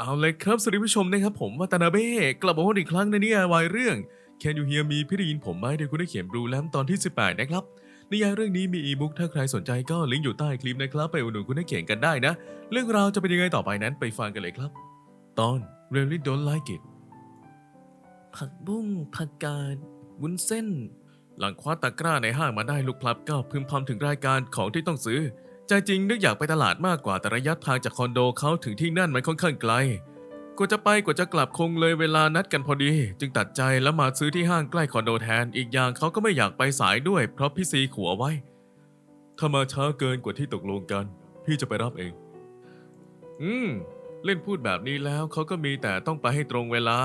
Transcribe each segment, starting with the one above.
เอาเลยครับสวัสดีผู้ชมนะครับผมวัตนาเบ้กลับมาพบอีกครั้งในนิยายวายเรื่อง Can You Hear Me พี่ได้ยินผมไหมเดี๋ยวคุณได้เขียนบลูแลมตอนที่ 18 นะครับนิยายเรื่องนี้มีอีบุ๊กถ้าใครสนใจก็ลิงก์อยู่ใต้คลิปนะครับ ไปอุดหนุนคุณได้เขียนกันได้นะ เรื่องราวจะเป็นยังไงต่อไปนั้นไปฟังกันเลยครับ ตอน Really Don't Like It ผักบุ้งผักกาดวุ้นเส้น หลังคว้าตะกร้าในห้างมาได้ลูกพลับก็พึมพำถึงรายการของที่ต้องซื้อ ใจจริงนึกอยากไปตลาดมากกว่าแต่ระยะทางจากคอนโดเขาถึงที่นั่นมันค่อนข้างไกล กว่าจะไปกว่าจะกลับคงเลยเวลานัดกันพอดี จึงตัดใจแล้วมาซื้อที่ห้างใกล้คอนโดแทน อีกอย่างเขาก็ไม่อยากไปสายด้วย เพราะพี่ซีขัวไว้ ถ้ามาช้าเกินกว่าที่ตกลงกัน พี่จะไปรับเอง อืม เล่นพูดแบบนี้แล้วเขาก็มีแต่ต้องไปให้ตรงเวลา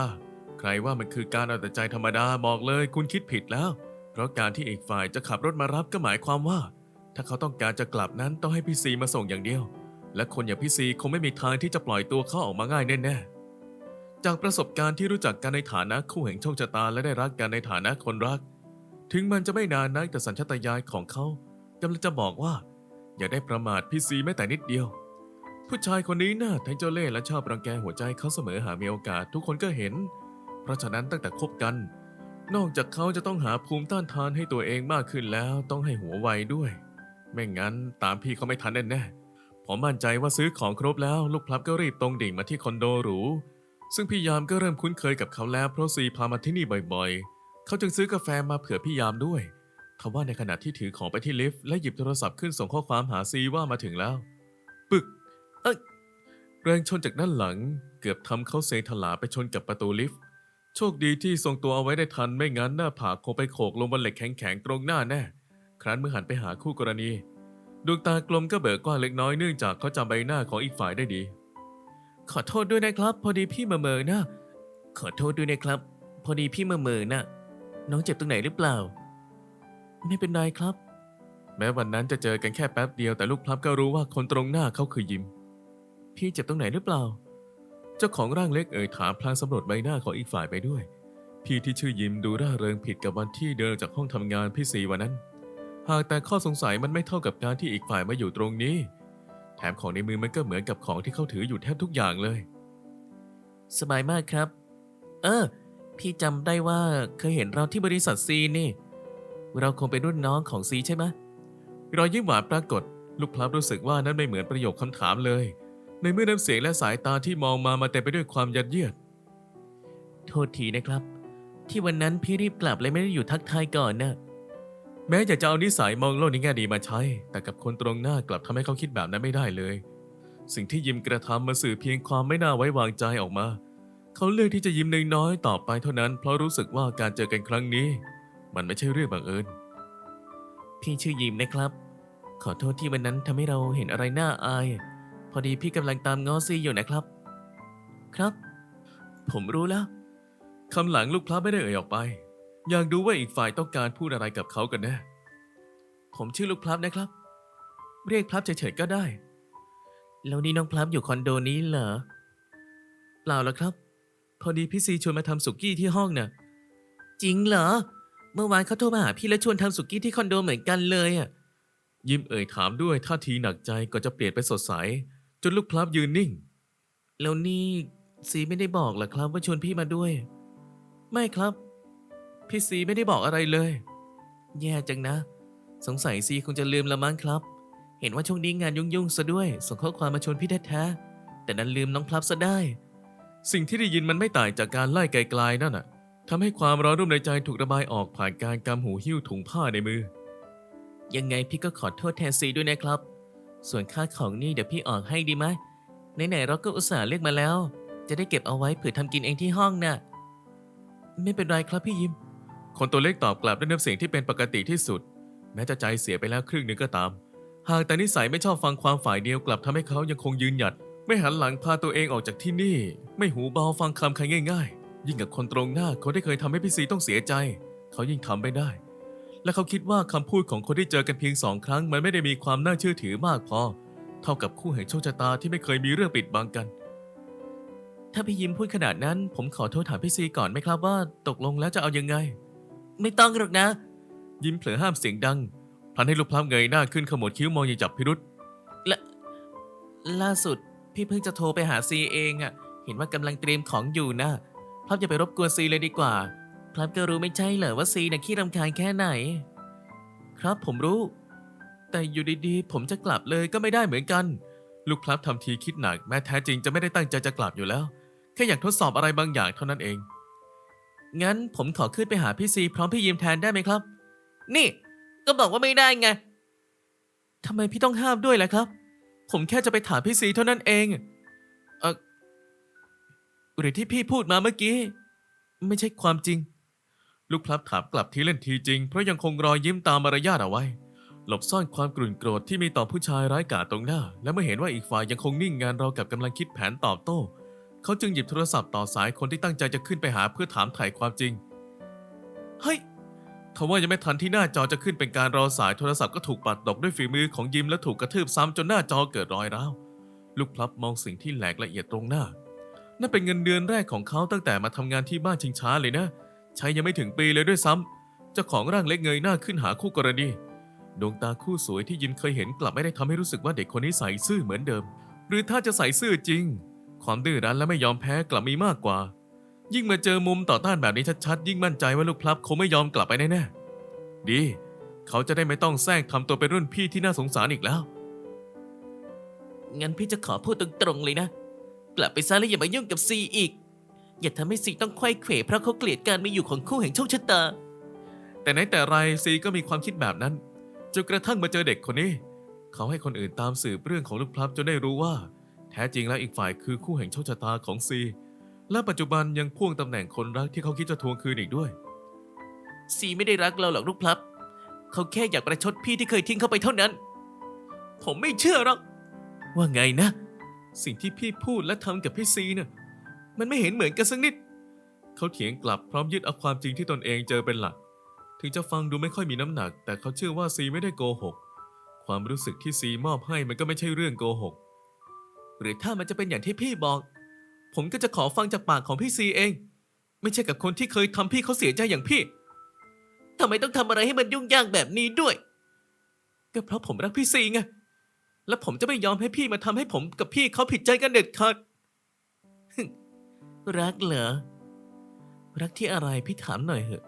ใครว่ามันคือการเอาแต่ใจธรรมดาบอกเลยคุณคิดผิดแล้ว เพราะการที่อีกฝ่ายจะขับรถมารับก็หมายความว่า ถ้าเขาต้องการจะกลับนั้นต้องให้พี่ซีมาส่งอย่างเดียว และคนอย่างพี่ซีคงไม่มีทางที่จะปล่อยตัวเขาออกมาง่ายแน่ๆ จากประสบการณ์ที่รู้จักกันในฐานะคู่แห่งโชคชะตาและได้รักกันในฐานะคนรัก ถึงมันจะไม่นานนักแต่สัญชาตญาณของเขากำลังจะบอกว่า อย่าได้ประมาทพี่ซีแม้แต่นิดเดียว ผู้ชายคนนี้น่าทั้งเจ้าเล่ห์และชอบรังแกหัวใจเขาเสมอหามีโอกาสทุกคนก็เห็น เพราะฉะนั้นตั้งแต่คบกันนอกจากเขาจะต้องหาภูมิต้านทานให้ตัวเองมากขึ้นแล้วต้องให้หัวไวด้วย ไม่งั้นตามพี่เขาไม่ทันแน่ๆผมมั่นใจว่าซื้อของครบแล้ว ลูกพลับก็รีบตรงดิ่งมาที่คอนโดหรูซึ่งพี่ยามก็เริ่มคุ้นเคยกับเขาแล้วเพราะซีพามาที่นี่บ่อยๆ เขาจึงซื้อกาแฟมาเผื่อพี่ยามด้วยทว่าในขณะที่ถือของไปที่ลิฟต์และหยิบโทรศัพท์ขึ้นส่งข้อความหาซีว่ามาถึงแล้ว ปึก เอ้ยแรงชนจากด้านหลัง เกือบทำเขาเซถลาไปชนกับประตูลิฟต์ โชคดีที่ทรงตัวเอาไว้ได้ทันไม่งั้นหน้าผากคงไปโขกลงบนเหล็กแข็งๆตรงหน้าแน่ ครั้นเมื่อหันไปหาคู่กรณี ดวงตากลมก็เบิกกว้างเล็กน้อยเนื่องจากเขาจำใบหน้าของอีกฝ่ายได้ดี ขอโทษด้วยนะครับ พอดีพี่มาเมอนะ ขอโทษด้วยนะครับ พอดีพี่มาเมอนะน้องเจ็บตรงไหนหรือเปล่า ไม่เป็นไรครับ แม้วันนั้นจะเจอกันแค่แป๊บเดียวแต่ลูกพลับก็รู้ว่าคนตรงหน้าเขาคือยิม พี่เจ็บตรงไหนหรือเปล่า เจ้าของร่างเล็กเอ่ยถามพลางสำรวจใบหน้าของอีกฝ่ายไปด้วย พี่ที่ชื่อยิมดูร่าเริงผิดกับวันที่เดินจากห้องทำงานพี่สีวันนั้น หากแต่ข้อสงสัยมันไม่เท่ากับการที่อีกฝ่ายมาอยู่ตรงนี้ แถมของในมือมันก็เหมือนกับของที่เขาถืออยู่แทบทุกอย่างเลย สบายมากครับ เออ พี่จำได้ว่าเคยเห็นเราที่บริษัทซีนี่ เราคงเป็นรุ่นน้องของซีใช่ไหมรอยยิ้มหวานปรากฏ ลูกพลับรู้สึกว่านั้นไม่เหมือนประโยคคำถามเลย ในเมื่อน้ำเสียงและสายตาที่มองมามาเต็มไปด้วยความยัดเยียด โทษทีนะครับ ที่วันนั้นพี่รีบกลับเลยไม่ได้อยู่ทักทายก่อนนะ แม้อยากจะเอานิสัยมองโลกในแง่ดีมาใช้ แต่กับคนตรงหน้ากลับทำให้เขาคิดแบบนั้นไม่ได้เลย สิ่งที่ยิมกระทำมาสื่อเพียงความไม่น่าไว้วางใจออกมา เขาเลือกที่จะยิ้มน้อยๆต่อไปเท่านั้น เพราะรู้สึกว่าการเจอกันครั้งนี้ มันไม่ใช่เรื่องบังเอิญ พี่ชื่อยิมนะครับ ขอโทษที่วันนั้นทำให้เราเห็นอะไรน่าอาย พอดีพี่กำลังตามง้อซีอยู่นะครับ ครับ ผมรู้แล้วคำหลังลูกพระไม่ได้เอ่ยออกไป อยากดูว่าอีกฝ่ายต้องการพูดอะไรกับเขากันแน่ ผมชื่อลูกพลับนะครับ เรียกพลับเฉยๆก็ได้ แล้วนี่น้องพลับอยู่คอนโดนี้เหรอ เปล่าแล้วครับ พอดีพี่ซีชวนมาทำสุกี้ที่ห้องน่ะ จริงเหรอ เมื่อวานเขาโทรมาหาพี่และชวนทำสุกี้ที่คอนโดเหมือนกันเลยอะ ยิ้มเอ่ยถามด้วยท่าทีหนักใจก็จะเปลี่ยนไปสดใส จนลูกพลับยืนนิ่ง แล้วนี่ซีไม่ได้บอกเหรอครับว่าชวนพี่มาด้วย ไม่ครับ พี่ซีไม่ได้บอกอะไรเลย แย่จังนะ สงสัยซีคงจะลืมละมั้งครับ เห็นว่าช่วงนี้งานยุ่งๆซะด้วย ส่งข้อความมาชวนพี่แท้ๆแต่นั้นลืมน้องพลับซะได้ สิ่งที่ได้ยินมันไม่ต่างจากการไล่ไกลๆนั่นน่ะทำให้ความร้อนรุ่มในใจถูกระบายออกผ่านการกำหูหิ้วถุงผ้าในมือ ยังไงพี่ก็ขอโทษแทนซีด้วยนะครับ ส่วนค่าของนี่เดี๋ยวพี่ออกให้ดีไหมไหนๆเราก็อุตส่าห์เรียกมาแล้ว จะได้เก็บเอาไว้เผื่อทำกินเองที่ห้องน่ะ ไม่เป็นไรครับพี่ยิม คนตัวเล็กตอบกลับด้วยน้ำเสียงที่เป็นปกติที่สุด แม้จะใจเสียไปแล้วครึ่งหนึ่งก็ตาม หากแต่นิสัยไม่ชอบฟังความฝ่ายเดียวกลับทำให้เขายังคงยืนหยัด ไม่หันหลังพาตัวเองออกจากที่นี่ ไม่หูเบาฟังคำใครง่าย ๆ ยิ่งกับคนตรงหน้าคนที่เคยทำให้พี่ซีต้องเสียใจ เขายิ่งทำไม่ได้ และเขาคิดว่าคำพูดของคนที่เจอกันเพียงสองครั้ง มันไม่ได้มีความน่าเชื่อถือมากพอ เท่ากับคู่แห่งโชคชะตาที่ไม่เคยมีเรื่องปิดบังกันถ้าพี่ยิ้มพูดขนาดนั้น ผมขอโทษถามพี่ซีก่อนไหมครับว่า ตกลงแล้วจะเอายังไง ไม่ต้องหรอกนะ ยิ้มเผลอห้ามเสียงดังพลันให้ลูกพลับเงยหน้าขึ้นขมวดคิ้วมองอย่างจับพิรุษและล่าสุดพี่เพิ่งจะโทรไปหาซีเองอะเห็นว่ากำลังเตรียมของอยู่นะพลับจะไปรบกวนซีเลยดีกว่าพลับก็รู้ไม่ใช่เหรอว่าซีน่ะขี้รำคาญแค่ไหน ครับผมรู้ แต่อยู่ดีๆ ผมจะกลับเลยก็ไม่ได้เหมือนกัน ลูกพลับทำทีคิดหนักแม้แท้จริงจะไม่ได้ตั้งใจจะกลับอยู่แล้ว แค่อยากทดสอบอะไรบางอย่างเท่านั้นเอง งั้นผมขอขึ้นไปหาพี่ซีพร้อมพี่ยิมแทนได้ไหมครับ นี่ ก็บอกว่าไม่ได้ไงทำไมพี่ต้องห้ามด้วยล่ะครับ ผมแค่จะไปถามพี่ซีเท่านั้นเองเออหรือที่พี่พูดมาเมื่อกี้ ไม่ใช่ความจริง ลูกพลับถามกลับทีเล่นทีจริง เพราะยังคงรอยยิ้มตามมารยาทเอาไว้ หลบซ่อนความกรุ่นโกรธที่มีต่อผู้ชายร้ายกาจตรงหน้า และเมื่อเห็นว่าอีกฝ่ายยังคงนิ่งงานเรอกับกำลังคิดแผนตอบโต้ เขาจึงหยิบโทรศัพท์ต่อสายคนที่ตั้งใจจะขึ้นไปหาเพื่อถามไถ่ความจริง เฮ้ยทว่ายังไม่ทันที่หน้าจอจะขึ้นเป็นการรอสายโทรศัพท์ก็ถูกปัดตกด้วยฝีมือของยิมและถูกกระทืบซ้ำจนหน้าจอเกิดรอยร้าว ลูกพลับมองสิ่งที่แหลกละเอียดตรงหน้า นั่นเป็นเงินเดือนแรกของเขาตั้งแต่มาทำงานที่บ้านชิงช้าเลยนะ ใช้ยังไม่ถึงปีเลยด้วยซ้ำเจ้าของร่างเล็กเงยหน้าขึ้นหาคู่กรณีดวงตาคู่สวยที่ยิมเคยเห็นกลับไม่ได้ทำให้รู้สึกว่าเด็กคนนี้ใส่ซื่อเหมือนเดิม หรือถ้าจะใส่ซื่อจริง ความดื้อรั้นและไม่ยอมแพ้กลับมีมากกว่า ยิ่งมาเจอมุมต่อต้านแบบนี้ชัดๆ ยิ่งมั่นใจว่าลูกพลับคงไม่ยอมกลับไปแน่ๆ ดี เขาจะได้ไม่ต้องแซงทำตัวเป็นรุ่นพี่ที่น่าสงสารอีกแล้ว งั้นพี่จะขอพูดตรงๆเลยนะ กลับไปซะแล้วอย่ามายุ่งกับซีอีก อย่าทำให้ซีต้องไขว้เขวเพราะเขาเกลียดการมีอยู่ของคู่แห่งโชคชะตา แต่ไหนแต่ไรซีก็มีความคิดแบบนั้นจนกระทั่งมาเจอเด็กคนนี้ เขาให้คนอื่นตามสืบเรื่องของลูกพลับจนได้รู้ว่า แท้จริงแล้วอีกฝ่ายคือคู่แห่งโชคชะตาของซี และปัจจุบันยังพ่วงตำแหน่งคนรักที่เขาคิดจะทวงคืนอีกด้วย ซีไม่ได้รักเราหรอกลูกพลับ เขาแค่อยากประชดพี่ที่เคยทิ้งเขาไปเท่านั้น ผมไม่เชื่อหรอก ว่าไงนะ สิ่งที่พี่พูดและทำกับพี่ซีเนี่ยมันไม่เห็นเหมือนกันสักนิด เขาเถียงกลับพร้อมยึดเอาความจริงที่ตนเองเจอเป็นหลัก ถึงจะฟังดูไม่ค่อยมีน้ำหนัก แต่เขาเชื่อว่าซีไม่ได้โกหก ความรู้สึกที่ซีมอบให้มันก็ไม่ใช่เรื่องโกหก หรือถ้ามันจะเป็นอย่างที่พี่บอก ผมก็จะขอฟังจากปากของพี่ซีเอง ไม่ใช่กับคนที่เคยทำพี่เขาเสียใจอย่างพี่ทำไมต้องทำอะไรให้มันยุ่งยากแบบนี้ด้วย ก็เพราะผมรักพี่ซีไงและผมจะไม่ยอมให้พี่มาทำให้ผมกับพี่เขาผิดใจกันเด็ดขาดรักเหรอ รักที่อะไรพี่ถามหน่อยเหอะ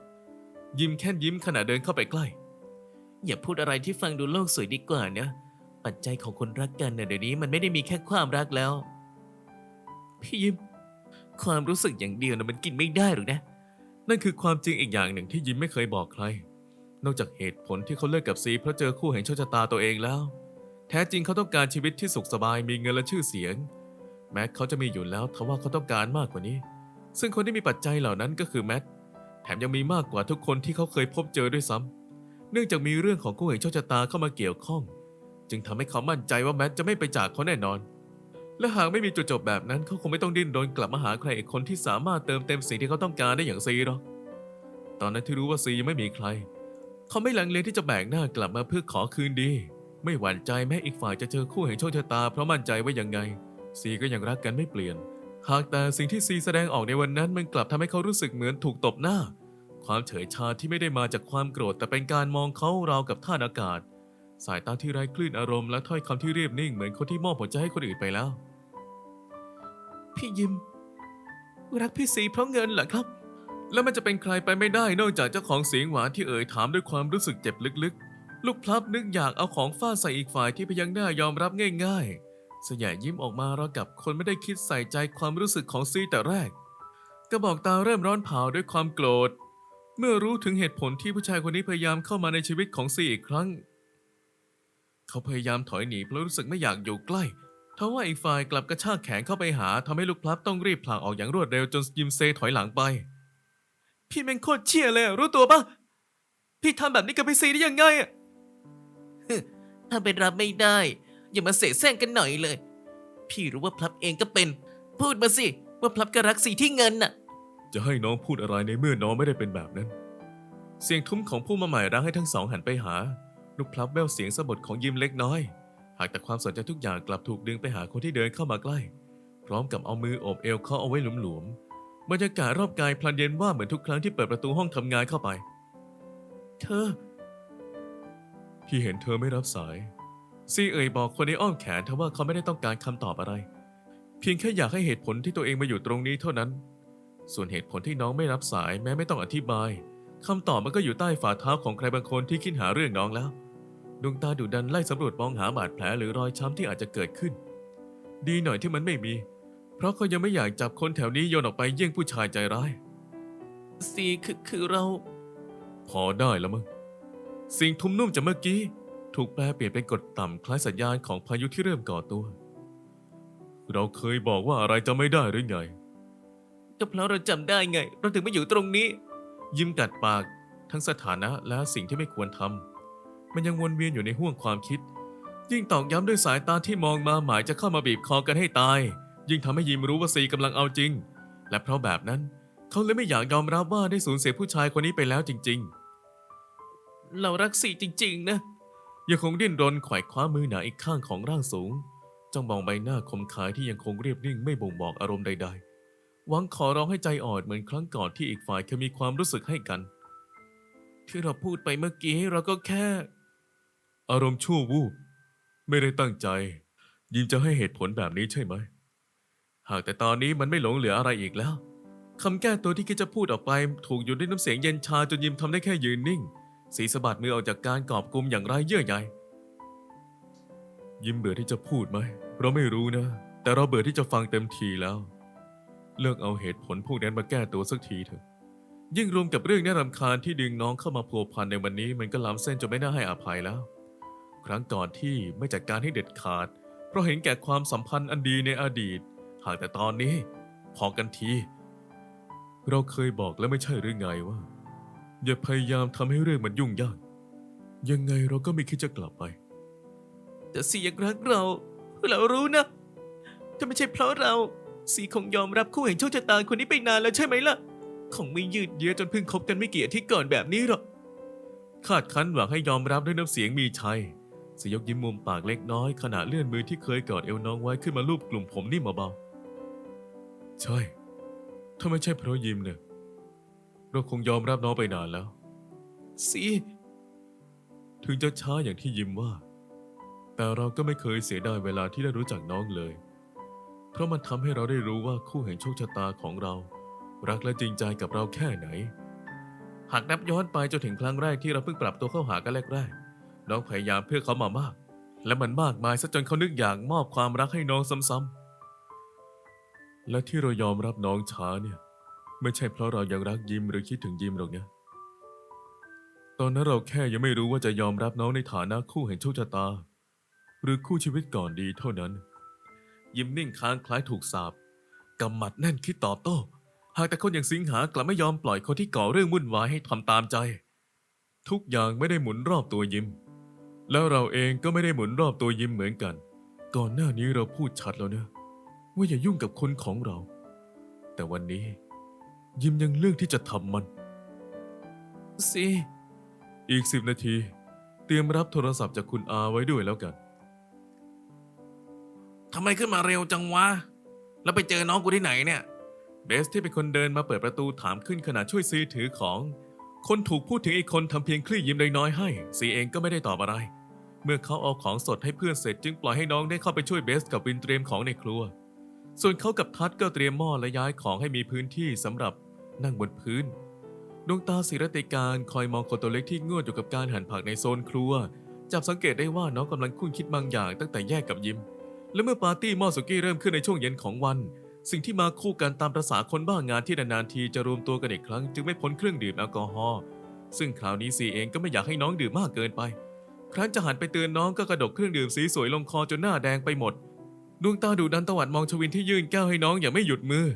ยิ้มแค่นยิ้มขณะเดินเข้าไปใกล้ อย่าพูดอะไรที่ฟังดูโลกสวยดีกว่าเนะ ปัจจัยของคนรักกันเนี่ยเดี๋ยวนี้มันไม่ได้มีแค่ความรักแล้ว พี่ยิ้ม ความรู้สึกอย่างเดียวนะมันกินไม่ได้หรอกนะ นั่นคือความจริงอีกอย่างหนึ่งที่ยิ้มไม่เคยบอกใคร นอกจากเหตุผลที่เขาเลิกกับซีเพราะเจอคู่แห่งโชคชะตาตัวเองแล้ว แท้จริงเขาต้องการชีวิตที่สุขสบายมีเงินและชื่อเสียง แม้เขาจะมีอยู่แล้วทว่าเขาต้องการมากกว่านี้ ซึ่งคนที่มีปัจจัยเหล่านั้นก็คือแมทแถมยังมีมากกว่าทุกคนที่เขาเคยพบเจอด้วยซ้ำเนื่องจากมีเรื่องของคู่แห่งโชคชะตาเข้ามาเกี่ยวข้อง จึงทำให้เขามั่นใจว่าแมทจะไม่ไปจากเขาแน่นอน และหากไม่มีจุดจบแบบนั้นเขาคงไม่ต้องดิ้นรนกลับมาหาใครอีกคนที่สามารถเติมเต็มสิ่งที่เขาต้องการได้อย่างซีหรอกตอนนั้นที่รู้ว่าซียังไม่มีใคร เขาไม่ลังเลที่จะแบกหน้ากลับมาเพื่อขอคืนดี ไม่หวั่นใจแม้อีกฝ่ายจะเจอคู่แห่งโชคชะตาเพราะมั่นใจว่ายังไง ซีก็ยังรักกันไม่เปลี่ยน หากแต่สิ่งที่ซีแสดงออกในวันนั้นมันกลับทำให้เขารู้สึกเหมือนถูกตบหน้า ความเฉยชาที่ไม่ได้มาจากความโกรธแต่เป็นการมองเขาราวกับท่านอากาศ สายตาที่ไร้คลื่นอารมณ์และถ้อยคำที่เรียบนิ่งเหมือนคนที่มอบหัวใจให้คนอื่นไปแล้ว พี่ยิม รักพี่ซีเพราะเงินเหรอครับ แล้วมันจะเป็นใครไปไม่ได้นอกจากเจ้าของเสียงหวานที่เอ่ยถามด้วยความรู้สึกเจ็บลึกๆ ลูกพลับนึกอยากเอาของฟาดใส่อีกฝ่ายที่พยักหน้ายอมรับง่ายๆ สยายยิ้มออกมาราวกับคนไม่ได้คิดใส่ใจความรู้สึกของซีแต่แรก กระบอกตาเริ่มร้อนเผาด้วยความโกรธ เมื่อรู้ถึงเหตุผลที่ผู้ชายคนนี้พยายามเข้ามาในชีวิตของซีอีกครั้ง เขาพยายามถอยหนีเพราะรู้สึกไม่อยากอยู่ใกล้ทว่าอีกฝ่ายกลับกระชากแขนเข้าไปหาทำให้ลูกพลับต้องรีบผลักออกอย่างรวดเร็วจนยิมเซถอยหลังไป พี่แม่งโคตรเชี่ยเลยอะรู้ตัวปะพี่ทำแบบนี้กับพี่ซีได้ยังไงอะฮึถ้าเป็นรับไม่ได้ อย่ามาเสแสร้งกันหน่อยเลย พี่รู้ว่าพลับเองก็เป็น พูดมาสิ ว่าพลับก็รักซีที่เงินน่ะ จะให้น้องพูดอะไรในเมื่อน้องไม่ได้เป็นแบบนั้น เสียงทุ้มของผู้มาใหม่รังให้ทั้งสองหันไปหา ลูกพลับแววเสียงสะบัดของยิมเล็กน้อย หากแต่ความสนใจทุกอย่างกลับถูกดึงไปหาคนที่เดินเข้ามาใกล้ พร้อมกับเอามือโอบเอวเขาเอาไว้หลวมๆบรรยากาศรอบกายพลันเย็นว่าเหมือนทุกครั้งที่เปิดประตูห้องทำงานเข้าไป เธอพี่เห็นเธอไม่รับสาย ซีเอ่ยบอกคนในอ้อมแขนเธอว่าเขาไม่ได้ต้องการคำตอบอะไร เพียงแค่อยากให้เหตุผลที่ตัวเองมาอยู่ตรงนี้เท่านั้น ส่วนเหตุผลที่น้องไม่รับสายแม้ไม่ต้องอธิบายคำตอบมันก็อยู่ใต้ฝ่าเท้าของใครบางคนที่คิดหาเรื่องน้องแล้ว ดวงตาดุดันไล่สำรวจมองหาบาดแผลหรือรอยช้ำที่อาจจะเกิดขึ้น ดีหน่อยที่มันไม่มี เพราะเขายังไม่อยากจับคนแถวนี้โยนออกไปเยี่ยงผู้ชายใจร้ายซีคือคือเรา พอได้แล้วมั้งสิ่งทุ้มนุ่มจากเมื่อกี้ ถูกแปลเปลี่ยนเป็นกดต่ำคล้ายสัญญาณของพายุที่เริ่มก่อตัว เราเคยบอกว่าอะไรจะไม่ได้หรือไงก็เพราะเราจำได้ไง เราถึงมาอยู่ตรงนี้ ยิ้มกัดปากทั้งสถานะและสิ่งที่ไม่ควรทำ มันยังวนเวียนอยู่ในห้วงความคิด ยิ่งตอกย้ำด้วยสายตาที่มองมาหมายจะเข้ามาบีบคอกันให้ตาย ยิ่งทำให้ยิมรู้ว่าซีกำลังเอาจริง และเพราะแบบนั้น เขาเลยไม่อยากยอมรับว่าได้สูญเสียผู้ชายคนนี้ไปแล้วจริง ๆ เรารักซีจริง ๆ นะยังคงดิ้นรนไขว่คว้ามือหนาอีกข้างของร่างสูงจ้องมองใบหน้าคมขายที่ยังคงเรียบนิ่งไม่บ่งบอกอารมณ์ใด ๆ หวังขอร้องให้ใจอ่อนเหมือนครั้งก่อนที่อีกฝ่ายเคยมีความรู้สึกให้กัน ที่เราพูดไปเมื่อกี้เราก็แค่ อารมณ์ชั่ววูบไม่ได้ตั้งใจ ยิมจะให้เหตุผลแบบนี้ใช่ไหม หากแต่ตอนนี้มันไม่หลงเหลืออะไรอีกแล้วคำแก้ตัวที่คิดจะพูดออกไป ถูกหยุดด้วยน้ำเสียงเย็นชาจนยิมทำได้แค่ยืนนิ่ง สีสะบัดมือออกจากการกอบกุมอย่างไร้เยื่อใยยิมเบื่อที่จะพูดไหม เราไม่รู้นะ แต่เราเบื่อที่จะฟังเต็มทีแล้ว เลิกเอาเหตุผลพวกนั้นมาแก้ตัวสักทีเถอะ ยิ่งรวมกับเรื่องน่ารำคาญที่ดึงน้องเข้ามาพัวพันในวันนี้ มันก็ล้ำเส้นจนไม่น่าให้อภัยแล้ว ครั้งก่อนที่ไม่จัดการให้เด็ดขาด เพราะเห็นแก่ความสัมพันธ์อันดีในอดีต หากแต่ตอนนี้ พอกันที เราเคยบอกแล้วไม่ใช่หรือไงว่า อย่าพยายามทำให้เรื่องมันยุ่งยาก ยังไงเราก็ไม่คิดจะกลับไป แต่ซียังรักเรา เรารู้นะ ถ้าไม่ใช่เพราะเราซีคงยอมรับคู่แห่งโชคชะตาคนนี้ไปนานแล้วใช่ไหมล่ะ คงไม่ยืดเยื้อจนเพิ่งคบกันไม่กี่อาทิตย์ก่อนแบบนี้หรอกคาดคั้นหวังให้ยอมรับด้วยน้ำเสียงมีชัย สยกยิ้มมุมปากเล็กน้อยขณะเลื่อนมือที่เคยกอดเอวน้องไว้ขึ้นมาลูบกลุ่มผมนิ่มเบาๆใช่ ถ้าไม่ใช่เพราะยิ้มเนี่ยเราคงยอมรับน้องไปนานแล้วซีถึงจะช้าอย่างที่ยิ้มว่า แต่เราก็ไม่เคยเสียดายเวลาที่ได้รู้จักน้องเลย เพราะมันทำให้เราได้รู้ว่าคู่แห่งโชคชะตาของเรา รักและจริงใจกับเราแค่ไหน หากนับย้อนไปจนถึงครั้งแรกที่เราเพิ่งปรับตัวเข้าหากันแรกๆ น้องพยายามเพื่อเขามามาก และมันมากมายซะจนเขานึกอยากมอบความรักให้น้องซ้ำๆ และที่เรายอมรับน้องช้าเนี่ย ไม่ใช่เพราะเรายังรักยิมหรือคิดถึงยิมหรอกนะตอนนั้นเราแค่ยังไม่รู้ว่าจะยอมรับน้องในฐานะคู่แห่งโชคชะตา หรือคู่ชีวิตก่อนดีเท่านั้น ยิ้มนิ่งค้างคล้ายถูกสาบกำหมัดแน่นคิดตอบโต้หากแต่คนอย่างสิงหากลับไม่ยอมปล่อยคนที่ก่อเรื่องวุ่นวายให้ทำตามใจ ทุกอย่างไม่ได้หมุนรอบตัวยิม แล้วเราเองก็ไม่ได้หมุนรอบตัวยิมเหมือนกัน ก่อนหน้านี้เราพูดชัดแล้วนะว่าอย่ายุ่งกับคนของเรา แต่วันนี้ ยิมยังเลือกที่จะทำมันซีอีกสิบนาที เตรียมรับโทรศัพท์จากคุณอาไว้ด้วยแล้วกันทำไมขึ้นมาเร็วจังวะ แล้วไปเจอน้องกูที่ไหนเนี่ย เบสที่เป็นคนเดินมาเปิดประตูถามขึ้นขณะช่วยซีถือของ คนถูกพูดถึงอีกคนทำเพียงคลี่ยิ้มน้อยๆให้ซีเองก็ไม่ได้ตอบอะไร เมื่อเขาเอาของสดให้เพื่อนเสร็จจึงปล่อยให้น้องได้เข้าไปช่วยเบสกับวินเตรียมของในครัว ส่วนเขากับทัศก็เตรียมหม้อและย้ายของให้มีพื้นที่สำหรับนั่งบนพื้น ดวงตาศิรติการคอยมองคนตัวเล็กที่ง่วนอยู่กับการหั่นผักในโซนครัว จับสังเกตได้ว่าน้องกำลังคุ้นคิดบางอย่างตั้งแต่แยกกับยิม และเมื่อปาร์ตี้หม้อสุกี้เริ่มขึ้นในช่วงเย็นของวัน สิ่งที่มาคู่กันตามประษาคนบ้างานที่นานๆทีจะรวมตัวกันอีกครั้ง จึงไม่พ้นเครื่องดื่มแอลกอฮอล์ซึ่งคราวนี้ซีเองก็ไม่อยากให้น้องดื่มมากเกินไป ครั้นจะหันไปเตือนน้องก็กระดกเครื่องดื่มสีสวยลงคอจนหน้าแดงไปหมด ดวงตาดุดันตวัดมองชวินที่ยื่นแก้วให้น้องอย่างไม่หยุดมือ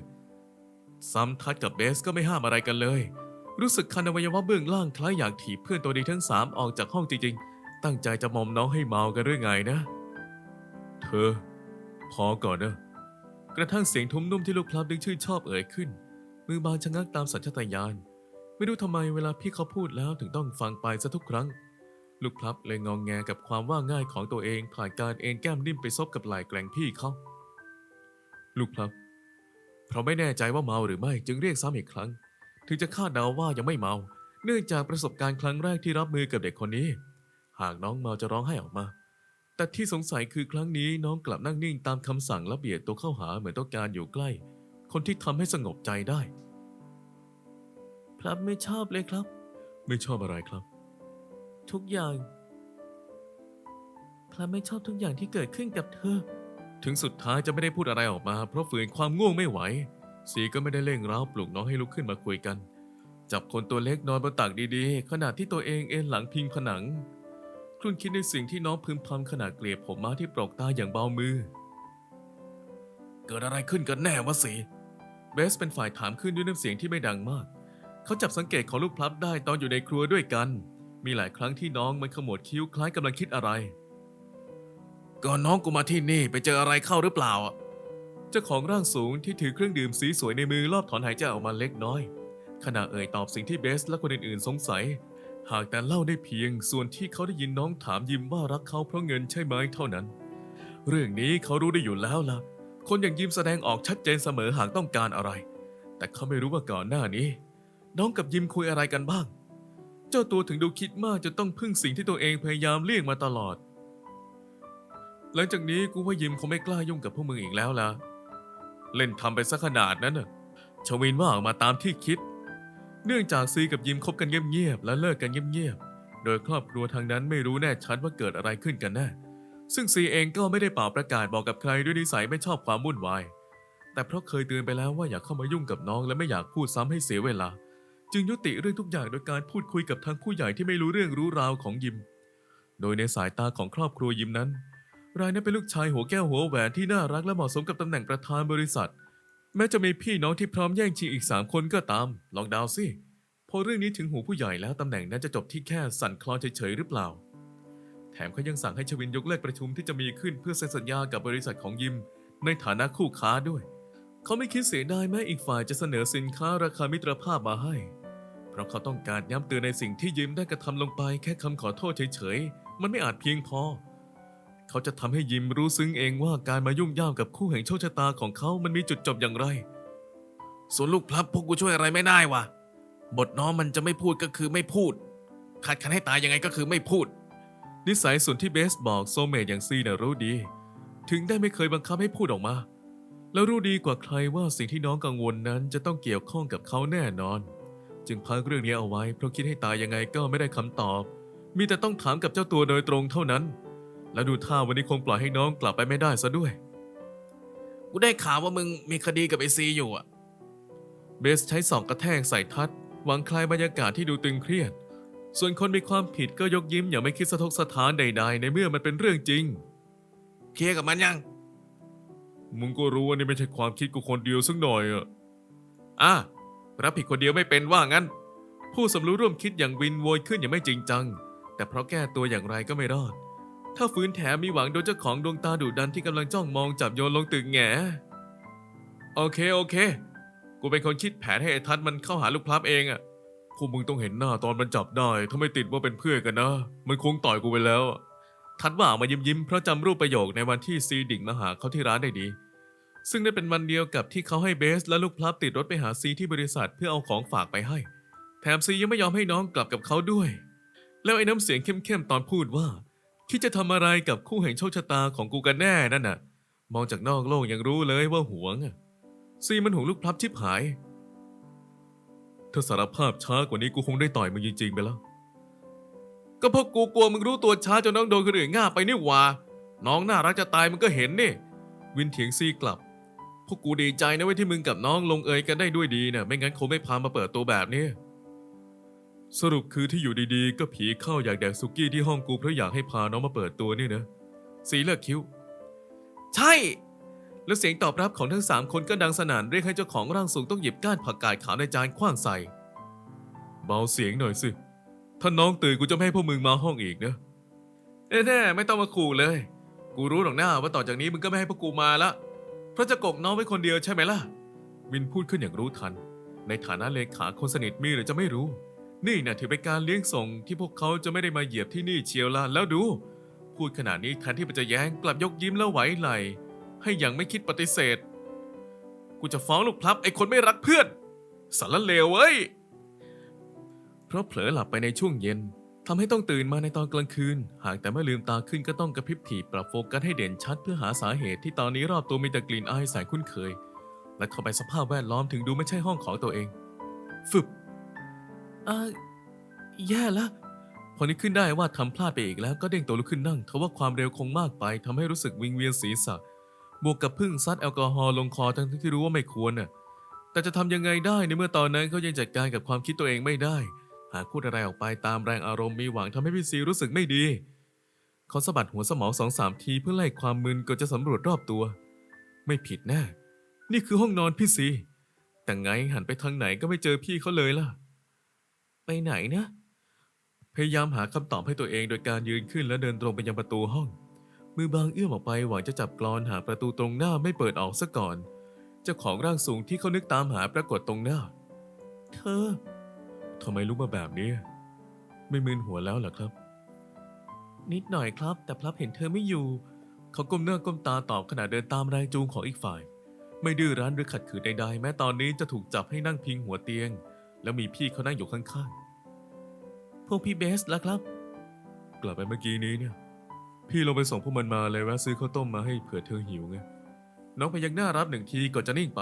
ซ้ำทัดกับเบสก็ไม่ห้ามอะไรกันเลย รู้สึกคันอวัยวะเบื้องล่างคล้ายอยากถีบเพื่อนตัวดีทั้งสามออกจากห้องจริงๆ ตั้งใจจะมอมน้องให้เมากันหรือไงนะ เธอ พอก่อนนะ ระทั่งเสียงทุ้มนุ่มที่ลูกพลับดึงชื่นชอบเอ่ยขึ้น มือบางชะงักตามสัญชาตญาณ ไม่รู้ทำไมเวลาพี่เขาพูดแล้วถึงต้องฟังไปซะทุกครั้ง ลูกพลับเลยงองแงกับความว่าง่ายของตัวเองผ่านการเอนแก้มนิ่มไปซบกับไหล่แกล้งพี่เขาลูกพลับ เพราะไม่แน่ใจว่าเมาหรือไม่จึงเรียกซ้ำอีกครั้ง ถึงจะคาดเดาว่ายังไม่เมา เนื่องจากประสบการณ์ครั้งแรกที่รับมือกับเด็กคนนี้ หากน้องเมาจะร้องไห้ออกมา แต่ที่สงสัยคือครั้งนี้น้องกลับนั่งนิ่งตามคำสั่งและเบียดตัวเข้าหาเหมือนต้องการอยู่ใกล้ คนที่ทำให้สงบใจได้พลับไม่ชอบเลยครับ ไม่ชอบอะไรครับ ทุกอย่างพลับไม่ชอบทุกอย่างที่เกิดขึ้นกับเธอ ถึงสุดท้ายจะไม่ได้พูดอะไรออกมา เพราะฝืนความง่วงไม่ไหว สีก็ไม่ได้เร่งร้าวปลุกน้องให้ลุกขึ้นมาคุยกัน จับคนตัวเล็กนอนบนตักดีๆ ขณะที่ตัวเองเอนหลังพิงผนัง ครุ่นคิดในสิ่งที่น้องพึมพำขณะเกลียบผมม้าที่ปลอกตาอย่างเบามือ เกิดอะไรขึ้นกันแน่วะสีเบสเป็นฝ่ายถามขึ้นด้วยน้ำเสียงที่ไม่ดังมาก เขาจับสังเกตของลูกพลับได้ตอนอยู่ในครัวด้วยกัน มีหลายครั้งที่น้องมันขมวดคิ้วคล้ายกำลังคิดอะไรก่อนน้องกูมาที่นี่ไปเจออะไรเข้าหรือเปล่าอะเจ้าของร่างสูงที่ถือเครื่องดื่มสีสวยในมือรอบถอนหายใจออกมาเล็กน้อย ขณะเอ่ยตอบสิ่งที่เบสและคนอื่นๆ สงสัย หากแต่เล่าได้เพียงส่วนที่เขาได้ยินน้องถามยิมว่ารักเขาเพราะเงินใช่ไหมเท่านั้น เรื่องนี้เขารู้ได้อยู่แล้วล่ะ คนอย่างยิมแสดงออกชัดเจนเสมอหากต้องการอะไร แต่เขาไม่รู้ว่าก่อนหน้านี้ น้องกับยิมคุยอะไรกันบ้าง เจ้าตัวถึงดูคิดมากจนต้องพึ่งสิ่งที่ตัวเองพยายามเลี่ยงมาตลอด หลังจากนี้กูว่ายิมคงไม่กล้ายุ่งกับพวกมึงอีกแล้วล่ะ เล่นทำไปซะขนาดนั้นน่ะชวินว่าออกมาตามที่คิด เนื่องจากซีกับยิมคบกันเงียบๆและเลิกกันเงียบๆ โดยครอบครัวทางนั้นไม่รู้แน่ชัดว่าเกิดอะไรขึ้นกันแน่ ซึ่งซีเองก็ไม่ได้เป่าประกาศบอกกับใครด้วยนิสัยไม่ชอบความวุ่นวาย แต่เพราะเคยเตือนไปแล้วว่าอย่าเข้ามายุ่งกับน้องและไม่อยากพูดซ้ำให้เสียเวลา จึงยุติเรื่องทุกอย่างโดยการพูดคุยกับทางผู้ใหญ่ที่ไม่รู้เรื่องรู้ราวของยิม โดยในสายตาของครอบครัวยิมนั้น รายนั้นเป็นลูกชายหัวแก้วหัวแหวนที่น่ารักและเหมาะสมกับตำแหน่งประธานบริษัท แม้จะมีพี่น้องที่พร้อมแย่งชิงอีกสามคนก็ตาม ลองเดาสิพอเรื่องนี้ถึงหูผู้ใหญ่แล้วตำแหน่งนั้นจะจบที่แค่สั่นคลอนเฉยๆหรือเปล่า แถมเขายังสั่งให้ชวินยกเลิกประชุมที่จะมีขึ้นเพื่อเซ็นสัญญากับบริษัทของยิม ในฐานะคู่ค้าด้วย เขาไม่คิดเสียดายแม้อีกฝ่ายจะเสนอสินค้าราคามิตรภาพมาให้ เพราะเขาต้องการย้ำเตือนในสิ่งที่ยิมได้กระทำลงไปแค่คำขอโทษเฉยๆมันไม่อาจเพียงพอ เขาจะทำให้ยิมรู้ซึ้งเองว่าการมายุ่งย่ามกับคู่แห่งโชคชะตาของเขามันมีจุดจบอย่างไร ส่วนลูกพลับพวกกูช่วยอะไรไม่ได้วะบทน้องมันจะไม่พูดก็คือไม่พูดขัดขันให้ตายยังไงก็คือไม่พูด นิสัยส่วนที่เบสบอกโซเมตอย่างซีน่ะรู้ดี ถึงได้ไม่เคยบังคับให้พูดออกมา แล้วรู้ดีกว่าใครว่าสิ่งที่น้องกังวลนั้นจะต้องเกี่ยวข้องกับเขาแน่นอน จึงพักเรื่องนี้เอาไว้เพราะคิดให้ตายยังไงก็ไม่ได้คำตอบ มีแต่ต้องถามกับเจ้าตัวโดยตรงเท่านั้น และดูท่าวันนี้คงปล่อยให้น้องกลับไปไม่ได้ซะด้วย กูได้ข่าวว่ามึงมีคดีกับไอซีอยู่อะเบสใช้สองกระแทกใส่ทัด หวังคลายบรรยากาศที่ดูตึงเครียด ส่วนคนมีความผิดก็ยกยิ้มอย่างไม่คิดสะทกสะท้านใดๆ ในเมื่อมันเป็นเรื่องจริง เคลียร์กับมันยัง มึงก็รู้ว่านี่ไม่ใช่ความคิดกูคนเดียวสักหน่อยอะอะรับผิดคนเดียวไม่เป็นว่างั้น ผู้สำรู้ร่วมคิดอย่างวินโวยขึ้นอย่างไม่จริงจัง แต่เพราะแก้ตัวอย่างไรก็ไม่รอด ถ้าฟื้นแถมมีหวังโดนเจ้าของดวงตาดุดันที่กำลังจ้องมองจับโยนลงตึกแหงโอเคโอเค กูเป็นคนคิดแผนให้ไอ้ทัศน์มันเข้าหาลูกพลับเองอะพวกมึงต้องเห็นหน้าตอนมันจับได้ ถ้าไม่ติดว่าเป็นเพื่อนกันนะ มันคงต่อยกูไปแล้วอะทัดว่าออกมายิ้มยิ้มเพราะจำรูปประโยคในวันที่ซีดิ่งมาหาเขาที่ร้านได้ดี ซึ่งนั่นเป็นวันเดียวกับที่เขาให้เบสและลูกพลับติดรถไปหาซีที่บริษัทเพื่อเอาของฝากไปให้ แถมซียังไม่ยอมให้น้องกลับกับเขาด้วย แล้วไอ้น้ำเสียงเข้มๆตอนพูดว่า คิดจะทำอะไรกับคู่แห่งโชคชะตาของกูกันแน่นั่นน่ะ มองจากนอกโลกยังรู้เลยว่าหวงอะซีมันห่วงลูกพลับชิบหาย ถ้าสารภาพช้ากว่านี้กูคงได้ต่อยมึงจริงๆไปแล้ว ก็เพราะกูกลัวมึงรู้ตัวช้าจนน้องโดนคนอื่นง่าไปนี่หว่า น้องน่ารักจะตายมึงก็เห็นนี่ วินเถียงซีกลับ พวกกูดีใจนะเว้ยที่มึงกับน้องลงเอยกันได้ด้วยดีนะไม่งั้นคงไม่พามาเปิดตัวแบบนี้ สรุปคือที่อยู่ดีๆ ก็ผีเข้าอยากแดกซุกี้ที่ห้องกูเพราะอยากให้พาน้องมาเปิดตัวนี่นะ สีเลิกคิ้ว ใช่ แล้วเสียงตอบรับของทั้งสามคนก็ดังสนั่นเรียกให้เจ้าของร่างสูงต้องหยิบก้านผักกาดขาวในจานคว้างใส่ เบาเสียงหน่อยสิ ถ้าน้องตื่นกูจะไม่ให้พวกมึงมาห้องอีกนะแน่ๆไม่ต้องมาขู่เลย กูรู้หรอกหน้าว่าต่อจากนี้มึงก็ไม่ให้พวกกูมาละเพราะจะกกน้องไว้คนเดียวใช่ไหมล่ะ วินพูดขึ้นอย่างรู้ทัน ในฐานะเลขาคนสนิทมีหรือจะไม่รู้ นี่นะถือเป็นการเลี้ยงส่งที่พวกเขาจะไม่ได้มาเหยียบที่นี่เชียวละแล้วดู พูดขนาดนี้แทนที่มันจะแย้งกลับยกยิ้มแล้วไหวไหล ให้อย่างไม่คิดปฏิเสธ กูจะฟ้องลูกพลับไอ้คนไม่รักเพื่อนสารเลวเว้ย เพราะเผลอหลับไปในช่วงเย็นทำให้ต้องตื่นมาในตอนกลางคืน หากแต่เมื่อลืมตาขึ้นก็ต้องกระพริบถีบปรับโฟกัสให้เด่นชัดเพื่อหาสาเหตุที่ตอนนี้รอบตัวมีแต่กลิ่นอายแสนคุ้นเคย และเข้าไปสภาพแวดล้อมถึงดูไม่ใช่ห้องของตัวเองฟึบ อ่าแย่และพอนึกขึ้นได้ว่าทำพลาดไปอีกแล้วก็เด้งตัวลุกขึ้นนั่งทว่าความเร็วคงมากไปทำให้รู้สึกวิงเวียนศีรษะ บวกกับพึ่งซัดแอลกอฮอล์ลงคอทั้งที่รู้ว่าไม่ควรน่ะ แต่จะทำยังไงได้ในเมื่อตอนนั้นเขายังจัดการกับความคิดตัวเองไม่ได้ หากพูดอะไรออกไปตามแรงอารมณ์มีหวังทำให้พี่ซีรู้สึกไม่ดี เขาสะบัดหัวสมองสองสามทีเพื่อไล่ความมึนก่อนจะสำรวจรอบตัว ไม่ผิดแน่ นี่คือห้องนอนพี่ซี แต่ไงหันไปทางไหนก็ไม่เจอพี่เขาเลยล่ะ ไปไหนนะพยายามหาคำตอบให้ตัวเองโดยการยืนขึ้นและเดินตรงไปยังประตูห้อง มือบางเอื้อมออกไปหวังจะจับกรอนหาประตูตรงหน้าไม่เปิดออกซะก่อน เจ้าของร่างสูงที่เขานึกตามหาปรากฏตรงหน้า เธอทำไมลุกมาแบบนี้ ไม่มึนหัวแล้วหรอครับ นิดหน่อยครับ แต่พลับเห็นเธอไม่อยู่ เขาก้มหน้าก้มตาตอบขณะเดินตามแรงจูงของอีกฝ่าย ไม่ดื้อรั้นหรือขัดขืนใดๆแม้ตอนนี้จะถูกจับให้นั่งพิงหัวเตียง แล้วมีพี่เขานั่งอยู่ข้างๆ พวกพี่เบสล่ะครับ กลับไปเมื่อกี้นี้เนี่ย พี่ลงไปส่งพวกมันมาเลยแวะซื้อข้าวต้มมาให้เผื่อเธอหิวไง น้องพยักหน้ารับหนึ่งทีก่อนจะนิ่งไป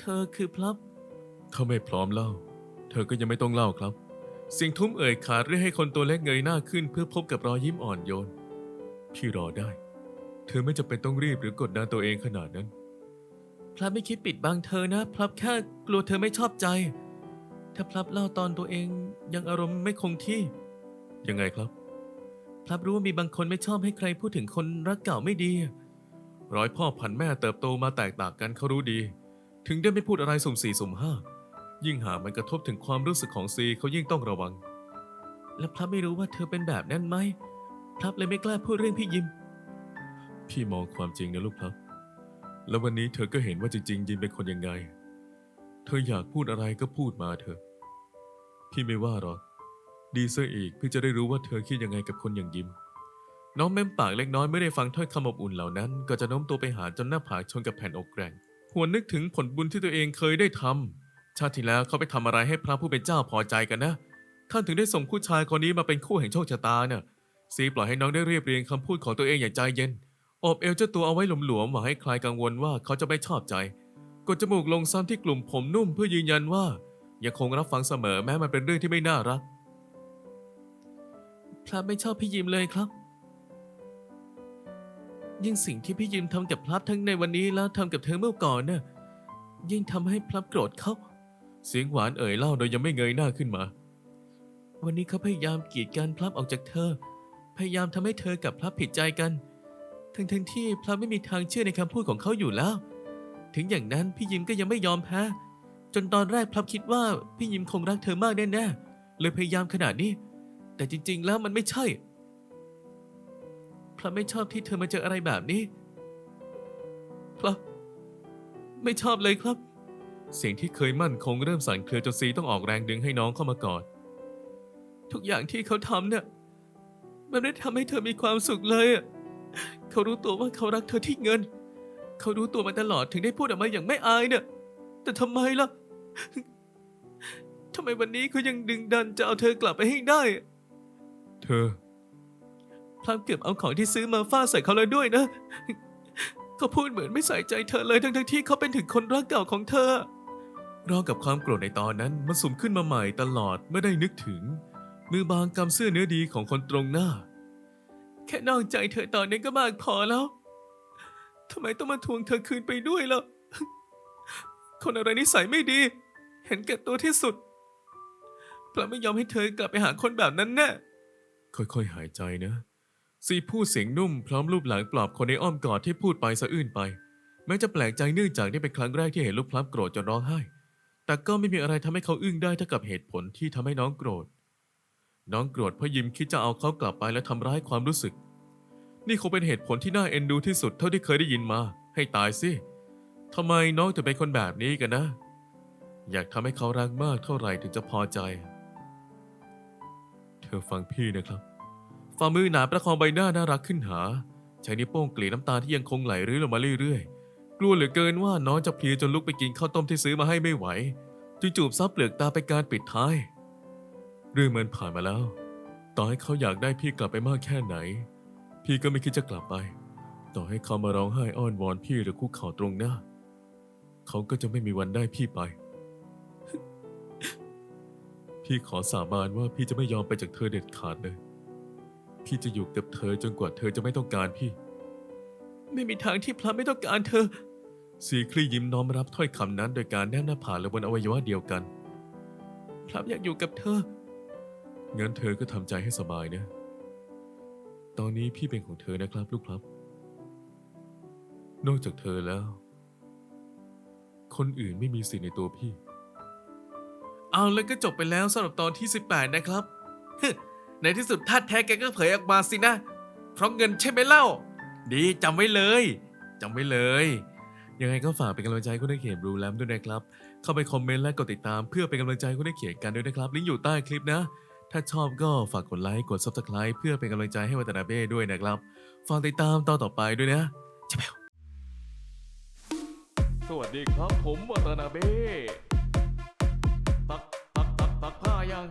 เธอคือพลับ ถ้าไม่พร้อมเล่า เธอก็ยังไม่ต้องเล่าครับ เสียงทุ้มเอ่ยขาดเรียกให้คนตัวเล็กเงยหน้าขึ้น เพื่อพบกับรอยยิ้มอ่อนโยน พี่รอได้ เธอไม่จำเป็นต้องรีบหรือกดดันตัวเองขนาดนั้น พลับไม่คิดปิดบังเธอนะ พลับแค่กลัวเธอไม่ชอบใจ ถ้าพลับเล่าตอนตัวเองยังอารมณ์ไม่คงที่ ยังไงครับ พลับรู้ว่ามีบางคนไม่ชอบให้ใครพูดถึงคนรักเก่าไม่ดี ร้อยพ่อพันแม่เติบโตมาแตกต่างกันเขารู้ดี ถึงได้ไม่พูดอะไรสุ่มสี่สุ่มห้า ยิ่งหากมันกระทบถึงความรู้สึกของซีเขายิ่งต้องระวัง และพลับไม่รู้ว่าเธอเป็นแบบนั้นไหมพลับเลยไม่กล้าพูดเรื่องพี่ยิม พี่มองความจริงนะลูกพลับ แล้ววันนี้เธอก็เห็นว่าจริงๆ ยิมเป็นคนยังไง เธออยากพูดอะไรก็พูดมาเถอะ พี่ไม่ว่าหรอก ดีซะอีกพี่จะได้รู้ว่าเธอคิดยังไงกับคนอย่างยิม น้องเม้มปากเล็กน้อยไม่ได้ฟังถ้อยคำอบอุ่นเหล่านั้น ก็จะโน้มตัวไปหาจนหน้าผากชนกับแผ่นอกแกร่งหวนนึกถึงผลบุญที่ตัวเองเคยได้ทำชาติที่แล้วเขาไปทำอะไรให้พระผู้เป็นเจ้าพอใจกันนะ ท่านถึงได้ส่งผู้ชายคนนี้มาเป็นคู่แห่งโชคชะตาเนี่ยซีปล่อยให้น้องได้เรียบเรียงคำพูดของตัวเองอย่างใจเย็น โอบเอวเจ้าตัวเอาไว้หลวมๆหวังให้ใครกังวลว่าเขาจะไม่ชอบใจ กดจมูกลงซ้ำที่กลุ่มผมนุ่มเพื่อยืนยันว่า ยังคงรับฟังเสมอแม้มันเป็นเรื่องที่ไม่น่ารักพระไม่ชอบพี่ยิมเลยครับ ยิ่งสิ่งที่พี่ยิมทำกับพลับทั้งในวันนี้แล้วทำกับเธอเมื่อก่อนน่ะยิ่งทำให้พลับโกรธเขาเสียงหวานเอ่ยเล่าโดยยังไม่เงยหน้าขึ้นมา วันนี้เขาพยายามกีดกันพลับออกจากเธอ พยายามทำให้เธอกับพลับผิดใจกัน ทั้งทั้งๆที่พลับไม่มีทางเชื่อในคำพูดของเขาอยู่แล้ว ถึงอย่างนั้นพี่ยิมก็ยังไม่ยอมแพ้จนตอนแรกพลับคิดว่าพี่ยิมคงรักเธอมากแน่ๆเลยพยายามขนาดนี้ แต่จริง ๆ แล้วมันไม่ใช่พระไม่ชอบที่เธอมาเจออะไรแบบนี้พระไม่ชอบเลยครับ เสียงที่เคยมั่นคงเริ่มสั่นเครือจนซีต้องออกแรงดึงให้น้องเข้ามากอดทุกอย่างที่เขาทำเนี่ยมันไม่ทำให้เธอมีความสุขเลยอะ เขารู้ตัวว่าเขารักเธอที่เงิน เขารู้ตัวมาตลอดถึงได้พูดออกมาอย่างไม่อายเนี่ย แต่ทำไมล่ะทำไมวันนี้เขายังดึงดันจะเอาเธอกลับไปให้ได้ เธอพลางเกือบเอาของที่ซื้อมาฟาดใส่เขาเลยด้วยนะ เขาพูดเหมือนไม่ใส่ใจเธอเลยทั้งทที่เขาเป็นถึงคนรักเก่าของเธอรอกับความโกรธในตอนนั้นมันสุ่มขึ้นมาใหม่ตลอดไม่ได้นึกถึง มือบางกำเสื้อเนื้อดีของคนตรงหน้า แค่นอกใจเธอตอนนี้ก็มากพอแล้วทำไมต้องมาทวงเธอคืนไปด้วยล่ะ คนอะไรนิสัยไม่ดี เห็นแก่ตัวที่สุดพราะไม่ยอมให้เธอกลับไปหาคนแบบนั้นแน่ค่อยๆหายใจนะซีพูดเสียงนุ่มพร้อมรูปหลังปลอบคนในอ้อมกอดที่พูดไปสะอื้นไป แม้จะแปลกใจเนื่องจากนี่เป็นครั้งแรกที่เห็นลูกพลับโกรธจนร้องไห้ แต่ก็ไม่มีอะไรทำให้เขาอึ้งได้เท่ากับเหตุผลที่ทำให้น้องโกรธ น้องโกรธเพราะยิมคิดจะเอาเขากลับไปและทำร้ายความรู้สึก นี่คงเป็นเหตุผลที่น่าเอ็นดูที่สุดเท่าที่เคยได้ยินมา ให้ตายสิทำไมน้องถึงเป็นคนแบบนี้กันนะ อยากทำให้เขารักมากเท่าไหร่ถึงจะพอใจ เธอฟังพี่นะครับฝ่ามือหนาประคองใบหน้าน่ารักขึ้นหา ใช้นิ้วโป้งกลี่น้ำตาที่ยังคงไหลรื้อลงมาเรื่อยๆ กลัวเหลือเกินว่าน้องจะเพลียจนลุกไปกินข้าวต้มที่ซื้อมาให้ไม่ไหวจึงจูบซับเปลือกตาไปการปิดท้าย เรื่องมันผ่านมาแล้ว ต่อให้เขาอยากได้พี่กลับไปมากแค่ไหน พี่ก็ไม่คิดจะกลับไป ต่อให้เขามาร้องไห้อ้อนวอนพี่หรือคุกเข่าตรงหน้า เขาก็จะไม่มีวันได้พี่ไป พี่ขอสาบานว่าพี่จะไม่ยอมไปจากเธอเด็ดขาดเลย พี่จะอยู่กับเธอจนกว่าเธอจะไม่ต้องการพี่ ไม่มีทางที่พลับไม่ต้องการเธอซีคลี่ยิ้มน้อมรับถ้อยคำนั้น โดยการแนบหน้าผากและบนอวัยวะเดียวกันพลับอยากอยู่กับเธอ งั้นเธอก็ทำใจให้สบายนะ ตอนนี้พี่เป็นของเธอนะครับลูกครับ นอกจากเธอแล้ว คนอื่นไม่มีสิทธิ์ในตัวพี่ เอาแล้วก็จบไปแล้วสำหรับตอนที่ 18 นะครับ ในที่สุดท่าแท้แกก็เผยออกมาสินะ เพราะเงินใช่ไหมเล่า ดีจำไว้เลยจำไว้เลย ยังไงก็ฝากเป็นกำลังใจคุณได้เขียนบลูแลมด้วยนะครับ เข้าไปคอมเมนต์และกดติดตามเพื่อเป็นกำลังใจคุณได้เขียนกันด้วยนะครับ ลิงก์อยู่ใต้คลิปนะ ถ้าชอบก็ฝากกดไลค์ กด Subscribe เพื่อเป็นกำลังใจให้วัตนาเบ้ด้วยนะครับ ฝากติดตามตอนต่อไปด้วยนะจะแปวสวัสดีครับผมวัตนาเบ้ตักตักตักตักผ้ายัง